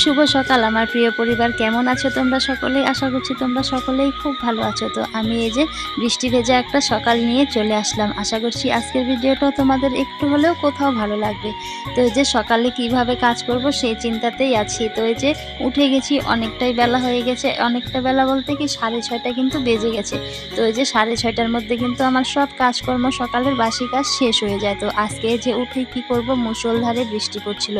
শুভ সকাল, আমার প্রিয় পরিবার। কেমন আছো তোমরা সকলেই আশা করছি তোমরা সকলেই খুব ভালো আছো। তো আমি এই যে বৃষ্টি ভেজা একটা সকাল নিয়ে চলে আসলাম। আশা করছি আজকের ভিডিওটাও তোমাদের একটু হলেও কোথাও ভালো লাগবে। তো এই যে সকালে কীভাবে কাজ করব সেই চিন্তাতেই আছি। তো এই যে উঠে গেছি, অনেকটাই বেলা হয়ে গেছে। অনেকটা বেলা বলতে কি সাড়ে ছয়টা কিন্তু বেজে গেছে। তো এই যে সাড়ে ছয়টার মধ্যে কিন্তু আমার সব কাজকর্ম সকালের বাসি কাজ শেষ হয়ে যায়। তো আজকে যে উঠে কি করব, মুষলধারে বৃষ্টি পড়ছিল।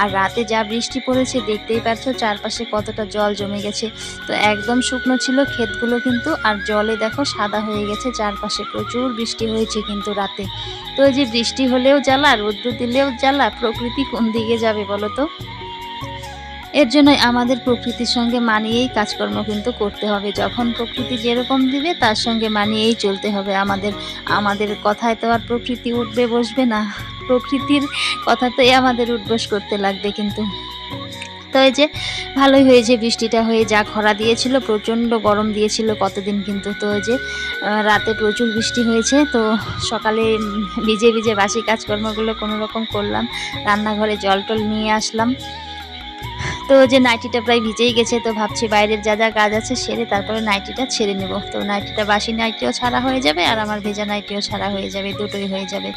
আর রাতে যা বৃষ্টি পড়েছে দেখতেই পারছ, চারপাশে কতটা জল জমে গেছে। তো একদম শুকনো ছিল ক্ষেতগুলো কিন্তু, আর জলে দেখো সাদা হয়ে গেছে, চারপাশে প্রচুর বৃষ্টি হয়েছে কিন্তু রাতে। তো এই যে বৃষ্টি হলেও জ্বালা রৌদ্র দিলেও জ্বালা, প্রকৃতি কোন দিকে যাবে বলো তো? এর জন্যই আমাদের প্রকৃতির সঙ্গে মানিয়েই কাজকর্ম কিন্তু করতে হবে। যখন প্রকৃতি যেরকম দিবে, তার সঙ্গে মানিয়েই চলতে হবে। আমাদের আমাদের কথায় তো আর প্রকৃতি উঠবে, বসবে না। প্রকৃতির কথাতেই আমাদের উঠবস করতে লাগবে কিন্তু। তো এই যে ভালোই হয়েছে, বৃষ্টিটা হয়ে যা খরা দিয়েছিল, প্রচণ্ড গরম দিয়েছিল কতদিন কিন্তু তো যে রাতে প্রচুর বৃষ্টি হয়েছে, তো সকালে ভিজে ভিজে বাসি কাজকর্মগুলো কোনো রকম করলাম, রান্নাঘরে জল টল নিয়ে আসলাম। তো যে নাইটিটা প্রায় ভিজেই গেছে, তো ভাবছি বাইরের যা যা কাজ আছে সেরে তারপরে নাইটিটা ছেড়ে নেব। তো নাইটিটা বাসি নাইটিও ছাড়া হয়ে যাবে আর আমার ভেজা নাইটিও ছাড়া হয়ে যাবে, দুটোই হয়ে যাবে।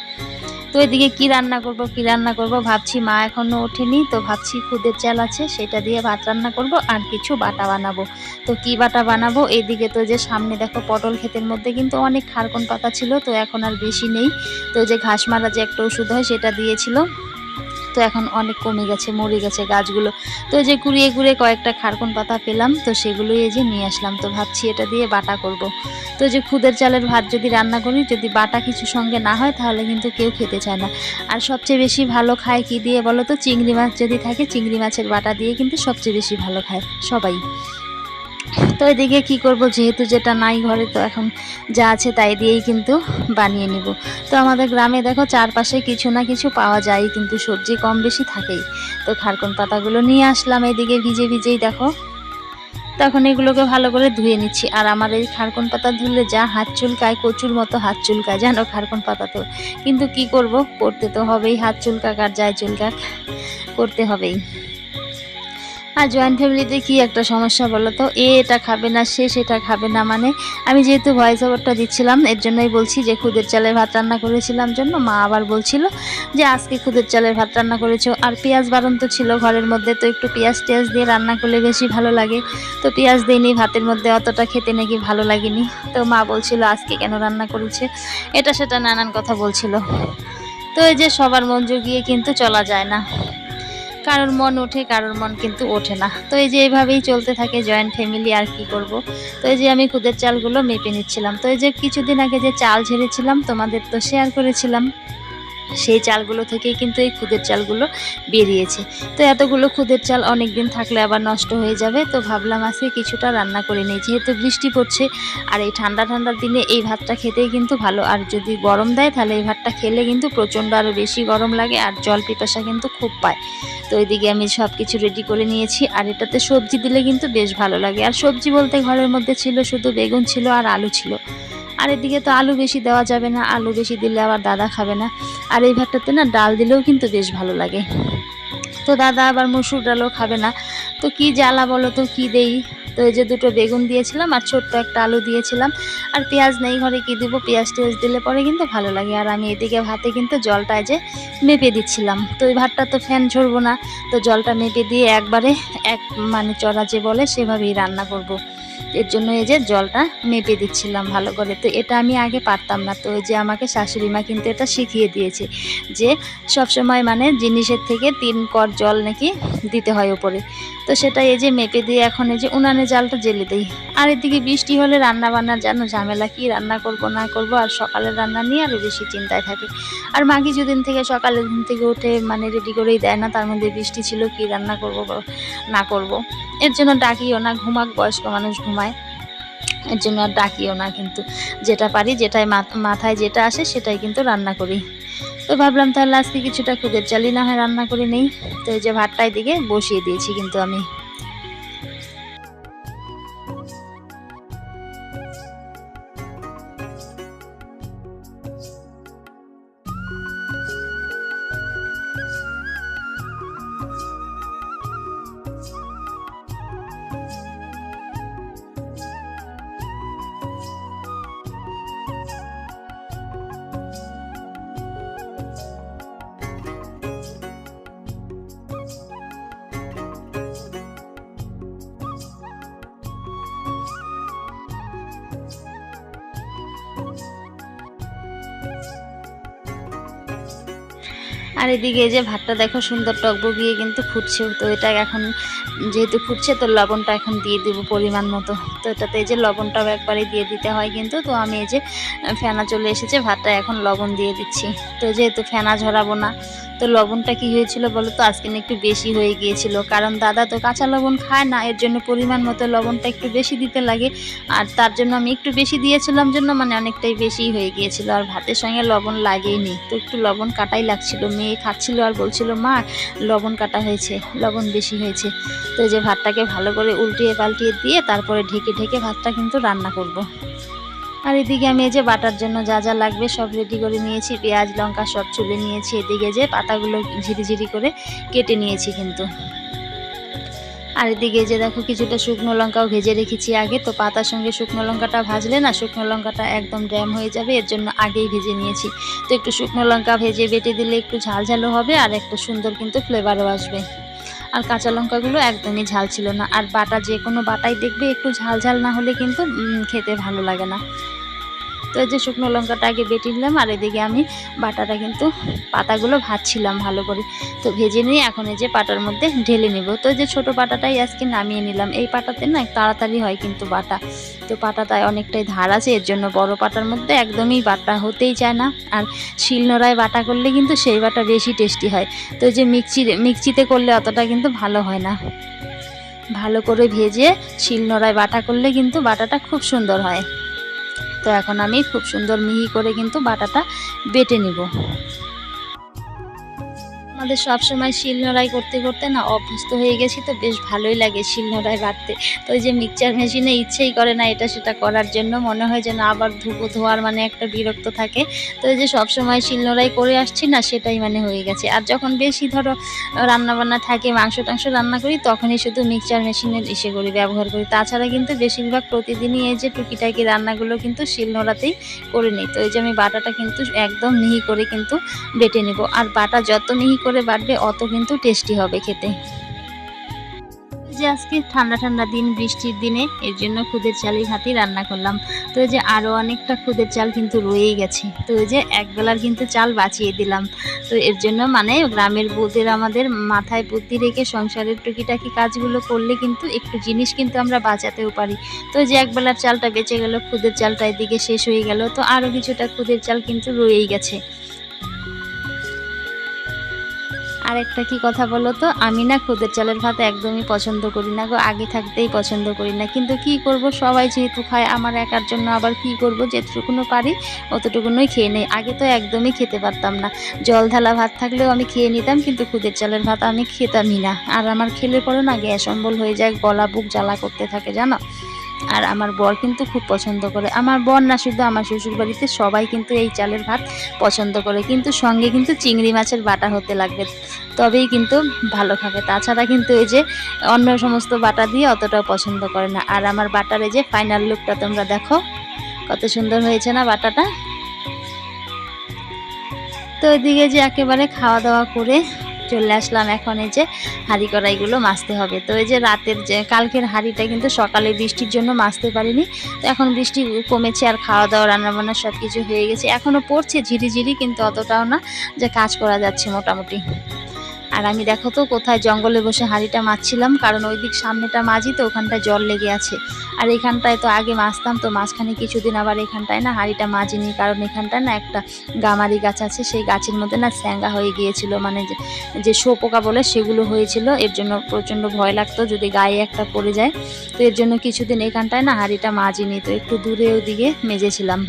তো এদিকে কি রান্না করব, কি রান্না করব? ভাবছি মা এখনও ওঠেনি, তো ভাবছি খুদের চাল আছে, সেটা দিয়ে ভাত রান্না করব আর কিছু বাটা বানাবো। তো কি বাটা বানাবো? এদিকে তো যে সামনে দেখো পটল ক্ষেতের মধ্যে কিন্তু অনেক খারকন পাতা ছিল, তো এখন আর বেশি নেই। তো যে ঘাস মারা যে একটা ওষুধ হয়, সেটা দিয়েছিল। তো এখন অনেক কমে গেছে, মরে গেছে গাছগুলো। তো যে কুড়িয়ে কুড়িয়ে কয়েকটা খারকন পাতা পেলাম, তো সেগুলোই এই যে নিয়ে আসলাম। তো ভাবছি এটা দিয়ে বাটা করব। তো যে খুদের চালের ভাত যদি রান্না করি, যদি বাটা কিছু সঙ্গে না হয়, তাহলে কিন্তু কেউ খেতে চায় না। আর সবচেয়ে বেশি ভালো খায় কি দিয়ে বলো তো? চিংড়ি মাছ যদি থাকে, চিংড়ি মাছের বাটা দিয়ে কিন্তু সবচেয়ে বেশি ভালো খায় সবাই। তো এদিকে কি করব? যেহেতু যেটা নাই ঘরে, তো এখন যা আছে তাই দিয়েই কিন্তু বানিয়ে নিব। তো আমাদের গ্রামে দেখো, চারপাশে কিছু না কিছু পাওয়া যায়, কিন্তু সবজি কম বেশি থাকেই। তো খারকন পাতাগুলো নিয়ে আসলাম, এদিকে ভিজে ভিজেই দেখো। তখন এগুলোকে ভালো করে ধুয়ে নিচ্ছি। আর আমার এই খারকন পাতা ধুলে যা হাত চুলকায়, কচুর মতো হাত চুলকায়, জানো খারকন পাতা তো। কিন্তু কি করব? করতে তো হবেই, হাত চুলকাক আর যায় চুলকাক, করতে হবেই। আর জয়েন্ট ফ্যামিলিতে কি একটা সমস্যা বলো তো এ এটা খাবে না, সে সেটা খাবে না মানে আমি যেহেতু ভয়েস ওভারটা দিচ্ছিলাম, এর জন্যই বলছি যে খুদের চালের ভাত রান্না করেছিলাম জন্য, মা আবার বলছিল যে আজকে খুদের চালের ভাত রান্না করেছ। আর পেঁয়াজ বারণ তো ছিল ঘরের মধ্যে, তো একটু পেঁয়াজ টেয়াজ দিয়ে রান্না করলে বেশি ভালো লাগে। তো পেঁয়াজ দিইনি, ভাতের মধ্যে অতটা খেতে নাকি ভালো লাগেনি। তো মা বলছিল আজকে কেন রান্না করেছে? এটা সেটা নানান কথা বলছিল। তো এই যে সবার মন জুগিয়ে কিন্তু চলা যায় না। কারোর মন ওঠে, কারোর মন কিন্তু ওঠে না। তো এই যে এইভাবেই চলতে থাকে জয়েন্ট ফ্যামিলি আর কি করব? তো এই যে আমি খুদের চালগুলো মেপে নিচ্ছিলাম। তো এই যে কিছুদিন আগে যে চাল ঝেড়েছিলাম, তোমাদের তো শেয়ার করেছিলাম। সেই চালগুলো থেকেই কিন্তু এই খুদের চালগুলো বেরিয়েছে। তো এতগুলো খুদের চাল অনেক দিন থাকলে আবার নষ্ট হয়ে যাবে। তো ভাবলাম আজকে কিছুটা রান্না করে নিই। যেহেতু বৃষ্টি পড়ছে আর এই ঠান্ডা ঠান্ডার দিনে এই ভাতটা খেতেই কিন্তু ভালো। আর যদি গরম দেয় তাহলে এই ভাতটা খেলে কিন্তু প্রচণ্ড আরও বেশি গরম লাগে আর জল পিপাসা কিন্তু খুব পায়। তো ওইদিকে আমি সব কিছু রেডি করে নিয়েছি। আর এটাতে সবজি দিলে কিন্তু বেশ ভালো লাগে। আর সবজি বলতে ঘরের মধ্যে ছিল শুধু বেগুন ছিল আর আলু ছিল। আর এদিকে তো আলু বেশি দেওয়া যাবে না, আলু বেশি দিলে আবার দাদা খাবে না। আর এই ভাতটাতে না ডাল দিলেও কিন্তু বেশ ভালো লাগে। তো দাদা আবার মসুর ডালও খাবে না। তো কি জ্বালা বলো তো, কি দেই? তো এই যে দুটো বেগুন দিয়েছিলাম আর ছোট্ট একটা আলু দিয়েছিলাম। আর পেঁয়াজ নেই ঘরে কি দিব? পেঁয়াজ টেয়াজ দিলে পরে কিন্তু ভালো লাগে। আর আমি এদিকে ভাতে কিন্তু জলটা যে মেপে দিচ্ছিলাম। তো এই ভাতটা তো ফ্যান ঝরবো না। তো জলটা মেপে দিয়ে একবারে এক মানে চড়া যে বলে সেভাবেই রান্না করব। এর জন্য এই যে জলটা মেপে দিচ্ছিলাম ভালো করে। তো এটা আমি আগে পারতাম না। তো ওই যে আমাকে শাশুড়ি মা কিন্তু এটা শিখিয়ে দিয়েছে যে সব সময় মানে জিনিসের থেকে তিন কর জল নাকি দিতে হয় উপরে। তো সেটা এই যে মেপে দিয়ে এখন এই যে উনানে জালটা জেলে দিই। আর এদিকে বৃষ্টি হলে রান্না বান্নার যেন ঝামেলা, কি রান্না করব, না করব, আর সকালের রান্না নিয়ে আরও বেশি চিন্তায় থাকে। আর মা কিছুদিন থেকে সকালে ঘুম থেকে উঠে মানে রেডি করেই দেয় না, তার মধ্যে বৃষ্টি ছিল, কি রান্না করব না করব। এর জন্য ডাকিও না, ঘুমাক, বয়স্ক মানুষ ঘুমায়। এর জন্য আর ডাকিও না কিন্তু, যেটা পারি, যেটাই মাথ- মাথায় যেটা আসে, সেটাই কিন্তু রান্না করি। তো ভাবলাম তাহলে আজকে কিছুটা খুদের চালি না হয় রান্না করে নেই। তো এই যে ভাতটাই দিকে বসিয়ে দিয়েছি কিন্তু আমি। আর এদিকে যে ভাতটা দেখো সুন্দর টকবগিয়ে কিন্তু ফুটছে। তো এটা এখন যেহেতু ফুটছে, তো লবণটা এখন দিয়ে দেবো পরিমাণ মতো। তো এটাতে এই যে লবণটাও একবারে দিয়ে দিতে হয় কিন্তু, তো আমি এই যে ফেনা চলে এসেছে, ভাতটা এখন লবণ দিয়ে দিচ্ছি। তো যেহেতু ফেনা ঝরাবো না, তো লবণটা কি হয়েছিল বলো তো? আজকে না একটু বেশি হয়ে গিয়েছিল। কারণ দাদা তো কাঁচা লবণ খায় না, এর জন্য পরিমাণ মতো লবণটা একটু বেশি দিতে লাগে। আর তার জন্য আমি একটু বেশি দিয়েছিলাম, জন্য মানে অনেকটাই বেশি হয়ে গিয়েছিল। আর ভাতের সঙ্গে লবণ লাগেইনি তো একটু লবণ কাটাই লাগছিল। মেয়ে খাচ্ছিল আর বলছিল, মা, লবণ কাটা হয়েছে, লবণ বেশি হয়েছে। তো এই যে ভাতটাকে ভালো করে উল্টিয়ে পাল্টিয়ে দিয়ে তারপরে ঢেকে ঢেকে ভাতটা কিন্তু রান্না করব। আর এদিকে আমি এই যে বাটার জন্য যা যা লাগবে সব রেডি করে নিয়েছি। পেঁয়াজ, লঙ্কা সব চুলে নিয়েছি। এদিকে যে পাতাগুলো ঝিরিঝিরি করে কেটে নিয়েছি কিন্তু। আর এদিকে যে দেখো কিছুটা শুকনো লঙ্কাও ভেজে রেখেছি আগে। তো পাতার সঙ্গে শুকনো লঙ্কাটা ভাজলে না শুকনো লঙ্কাটা একদম ড্যাম হয়ে যাবে। এর জন্য আগেই ভেজে নিয়েছি। তো একটু শুকনো লঙ্কা ভেজে বেটে দিলে একটু ঝাল ঝালও হবে আর একটা সুন্দর কিন্তু ফ্লেভারও আসবে। আর কাঁচা লঙ্কাগুলো একদমই ঝাল ছিল না। আর বাটা যে কোনো বাটাই দেখবে, একটু ঝাল ঝাল না হলে কিন্তু খেতে ভালো লাগে না। তো এই যে শুকনো লঙ্কাটা আগে বেটে নিলাম, আর এদিকে আমি বাটাটা কিন্তু পাতাগুলো ভাজছিলাম ভালো করে। তো ভেজে নিয়ে এখন এই যে পাটার মধ্যে ঢেলে নিব। তো এই যে ছোটো পাটাটাই আজকে নামিয়ে নিলাম। এই পাটাতে না তাড়াতাড়ি হয় কিন্তু বাটা। তো পাটাটায় অনেকটাই ধার আছে, এর জন্য বড় পাটার মধ্যে একদমই বাটা হতেই চায় না। আর শিলনোড়ায় বাটা করলে কিন্তু সেই বাটা বেশি টেস্টি হয়। তো যে মিক্সি, মিক্সিতে করলে অতটা কিন্তু ভালো হয় না। ভালো করে ভেজে শিলনোড়ায় বাটা করলে কিন্তু বাটাটা খুব সুন্দর হয়। তো এখন আমি খুব সুন্দর মিহি করে কিন্তু বাটাটা বেটে নিব। আমাদের সব সময় শিলনোড়াই করতে করতে না অভ্যস্ত হয়ে গেছি তো বেশ ভালোই লাগে শিল শিলনোড়ায় বাটতে তো ওই যে মিক্সচার মেশিনে ইচ্ছেই করে না এটা সেটা করার জন্য। মনে হয় যেন আবার ধুবো ধোয়ার মানে একটা বিরক্ত থাকে। তো ওই যে সব সময় শিল শিলনোড়াই করে আসছি না সেটাই মানে হয়ে গেছে। আর যখন বেশি ধরো রান্না বান্না থাকে, মাংস টাংস রান্না করি, তখনই শুধু মিক্সচার মেশিনের ইসে করি, ব্যবহার করি। তাছাড়া কিন্তু বেশিরভাগ প্রতিদিনই এই যে টুকিটাকি রান্নাগুলো কিন্তু শিল শিলনোড়াতেই করে নিই। তো এই যে আমি বাটাটা কিন্তু একদম মিহি করে কিন্তু বেটে নেব। আর বাটা যত মিহি করে বাটবে অত কিন্তু টেস্টি হবে খেতে। যে আজকে ঠান্ডা ঠান্ডা দিন, বৃষ্টির দিনে, এর জন্য খুদের চালই হাতি রান্না করলাম। তো যে আরও অনেকটা খুদের চাল কিন্তু রয়েই গেছে। তো যে এক বেলার কিন্তু চাল বাঁচিয়ে দিলাম। তো এর জন্য মানে গ্রামের বউদের আমাদের মাথায় বুদ্ধি রেখে সংসারের টুকিটাকি কাজগুলো করলে কিন্তু একটু জিনিস কিন্তু আমরা বাঁচাতেও পারি। তো যে এক বেলার চালটা বেঁচে গেল, খুদের চালটা এদিকে শেষ হয়ে গেল, তো আরও কিছুটা খুদের চাল কিন্তু রয়েই গেছে। আর একটা কি কথা বলো তো? আমি না খুদের চালের ভাত একদমই পছন্দ করি না গো, আগে থাকতেই পছন্দ করি না। কিন্তু কি করব? সবাই যেহেতু খায়, আমার একার জন্য আবার কি করব? যেটুকুনো পারি, অতটুকুনই খেয়ে নেই। আগে তো একদমই খেতে পারতাম না। জল ঢালা ভাত থাকলেও আমি খেয়ে নিতাম, কিন্তু খুদের চালের ভাত আমি খেতামই না। আর আমার খেলে পরে না গ্যাস অম্বল হয়ে যায়, গলা বুক জ্বালা করতে থাকে, জানো? আর আমার বর কিন্তু খুব পছন্দ করে। আমার বর না শুধু আমার শ্বশুর বাড়িতে সবাই কিন্তু এই চালের ভাত পছন্দ করে। কিন্তু সঙ্গে কিন্তু চিংড়ি মাছের বাটা হতে লাগবে, তবেই কিন্তু ভালো খাবে। তাছাড়া কিন্তু এই যে অন্য সমস্ত বাটা দিয়ে অতটাও পছন্দ করে না। আর আমার বাটার এই যে ফাইনাল লুকটা তোমরা দেখো, কত সুন্দর হয়েছে না বাটাটা? তো এদিকে যে একেবারে খাওয়া দাওয়া করে চলে আসলাম এখন এই যে হাঁড়ি কড়াইগুলো মাজতে হবে। তো এই যে রাতের যে কালকের হাঁড়িটা কিন্তু সকালে বৃষ্টির জন্য মাজতে পারিনি। তো এখন বৃষ্টি কমেছে আর খাওয়া দাওয়া রান্নাবান্না সব কিছু হয়ে গেছে। এখনও পড়ছে ঝিরিঝিরি কিন্তু অতটাও না যে কাজ করা যাচ্ছে মোটামুটি। আর আমি দেখো তো কোথায় জঙ্গলে বসে হাঁড়িটা মাছছিলাম কারণ ওই দিক সামনেটা মাঝি তো, ওখানটায় জল লেগে আছে। আর এখানটায় তো আগে মাছতাম, তো মাঝখানে কিছুদিন আবার এখানটায় না হাঁড়িটা মাজিনি, কারণ এখানটায় না একটা গামারি গাছ আছে, সেই গাছের মধ্যে না স্যাঙ্গা হয়ে গিয়েছিল মানে যে শোপোকা বলে সেগুলো হয়েছিল, এর জন্য প্রচণ্ড ভয় লাগতো যদি গায়ে একটা পড়ে যায়। তো এর জন্য কিছুদিন এখানটায় না হাঁড়িটা মাজিনি, তো একটু দূরে ওদিকে মেজেছিলাম।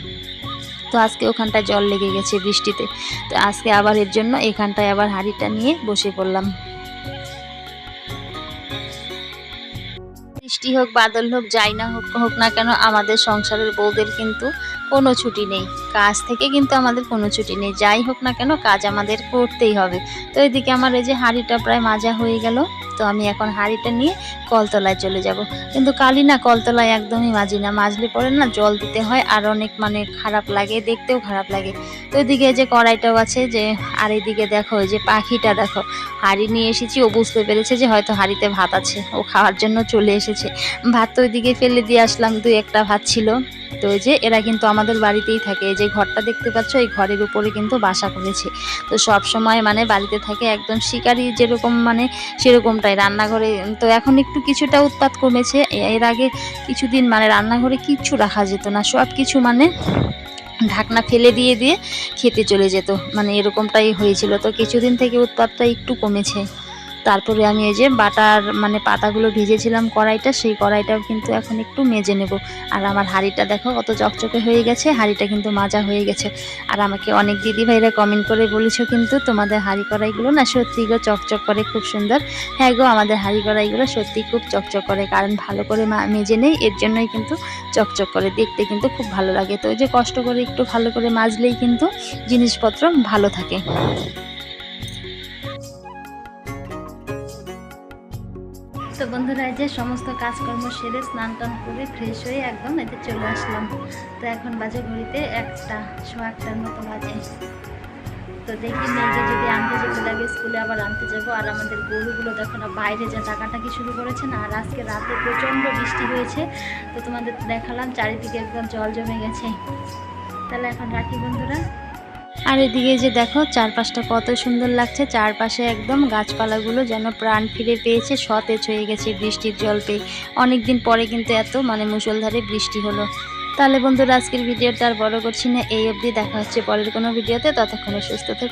তো আজকে ওখানটায় জল লেগে গেছে বৃষ্টিতে। তো আজকে আবার এর জন্য এখানটায় আবার হাঁড়িটা নিয়ে বসে পড়লাম। বৃষ্টি হোক, বাদল হোক, যাই না হোক হোক না কেন আমাদের সংসারের বউদের কিন্তু কোনো ছুটি নেই। কাজ থেকে কিন্তু আমাদের কোনো ছুটি নেই। যাই হোক না কেন, কাজ আমাদের করতেই হবে। তো এদিকে আমার এই যে হাঁড়িটা প্রায় মাজা হয়ে গেল। তো আমি এখন হাঁড়িটা নিয়ে কলতলায় চলে যাব। কিন্তু কালি না কলতলায় একদমই মাজি না। মাজলে পরে না জল দিতে হয় আর অনেক মানে খারাপ লাগে, দেখতেও খারাপ লাগে। তো এদিকে যে কড়াইটাও আছে যে, আর এদিকে দেখো ওই যে পাখিটা দেখো। হাঁড়ি নিয়ে এসেছি, ও বুঝতে পেরেছে যে হয়তো হাঁড়িতে ভাত আছে। ও খাওয়ার জন্য চলে এসেছে। ভাত তো ওইদিকে ফেলে দিয়ে আসলাম দুই একটা ভাত ছিল। তো যে এরা কিন্তু আমাদের বাড়িতেই থাকে। যে ঘরটা দেখতে পাচ্ছ, এই ঘরের উপরে কিন্তু বাসা করেছে। তো সব সময় মানে বাড়িতে থাকে একদম শিকারি যেরকম মানে সেরকমটাই রান্নাঘরে। তো এখন একটু কিছুটা উৎপাত কমেছে। এর আগে কিছুদিন মানে রান্নাঘরে কিচ্ছু রাখা যেত না। সব কিছু মানে ঢাকনা ফেলে দিয়ে দিয়ে খেতে চলে যেত। মানে এরকমটাই হয়েছিল। তো কিছুদিন থেকে উৎপাতটা একটু কমেছে। তারপরে আমি এই যে বাটার মানে পাতাগুলো ভেজেছিলাম কড়াইটা, সেই কড়াইটাও কিন্তু এখন একটু মেজে নেব। আর আমার হাঁড়িটা দেখো কত চকচকে হয়ে গেছে, হাঁড়িটা কিন্তু মাজা হয়ে গেছে। আর আমাকে অনেক দিদি ভাইরা কমেন্ট করে বলেছ কিন্তু তোমাদের হাঁড়ি কড়াইগুলো না সত্যি গো চকচক করে খুব সুন্দর। হ্যাঁ গো, আমাদের হাঁড়ি কড়াইগুলো সত্যি খুব চকচক করে, কারণ ভালো করে মেজে নেই, এর জন্যই কিন্তু চকচক করে, দেখতে কিন্তু খুব ভালো লাগে। তো ওই যে কষ্ট করে একটু ভালো করে মাজলেই কিন্তু জিনিসপত্র ভালো থাকে। তো বন্ধুরা যে সমস্ত কাজকর্ম সেরে স্নান টান করে ফ্রেশ হয়ে একদম এতে চলে আসলাম। তো এখন বাজে ঘড়িতে একটা, সোয়া একটার মতো বাজে। তো দেখি মেয়েকে যদি আনতে যেতে লাগে, স্কুলে আবার আনতে যাব। আর আমাদের গরুগুলো দেখো না, বাইরে যা টাকাটাকি শুরু করেছে না, আর আজকে রাতে প্রচণ্ড বৃষ্টি হয়েছে। তো তোমাদের দেখালাম, চারিদিকে একদম জল জমে গেছে। তাহলে এখন রাখি বন্ধুরা। আর এদিকে যে দেখো, চারপাশটা কত সুন্দর লাগছে। চারপাশে একদম গাছপালাগুলো যেন প্রাণ ফিরে পেয়েছে, সতেজ হয়ে গেছে বৃষ্টির জল পেয়ে। অনেকদিন পরে কিন্তু এত মানে মুসলধারে বৃষ্টি হলো। তাহলে বন্ধুরা, আজকের ভিডিওটা আর বড় করছি না, এই অবধি দেখা হচ্ছে পরের কোনো ভিডিওতে। ততক্ষণে সুস্থ থেকে।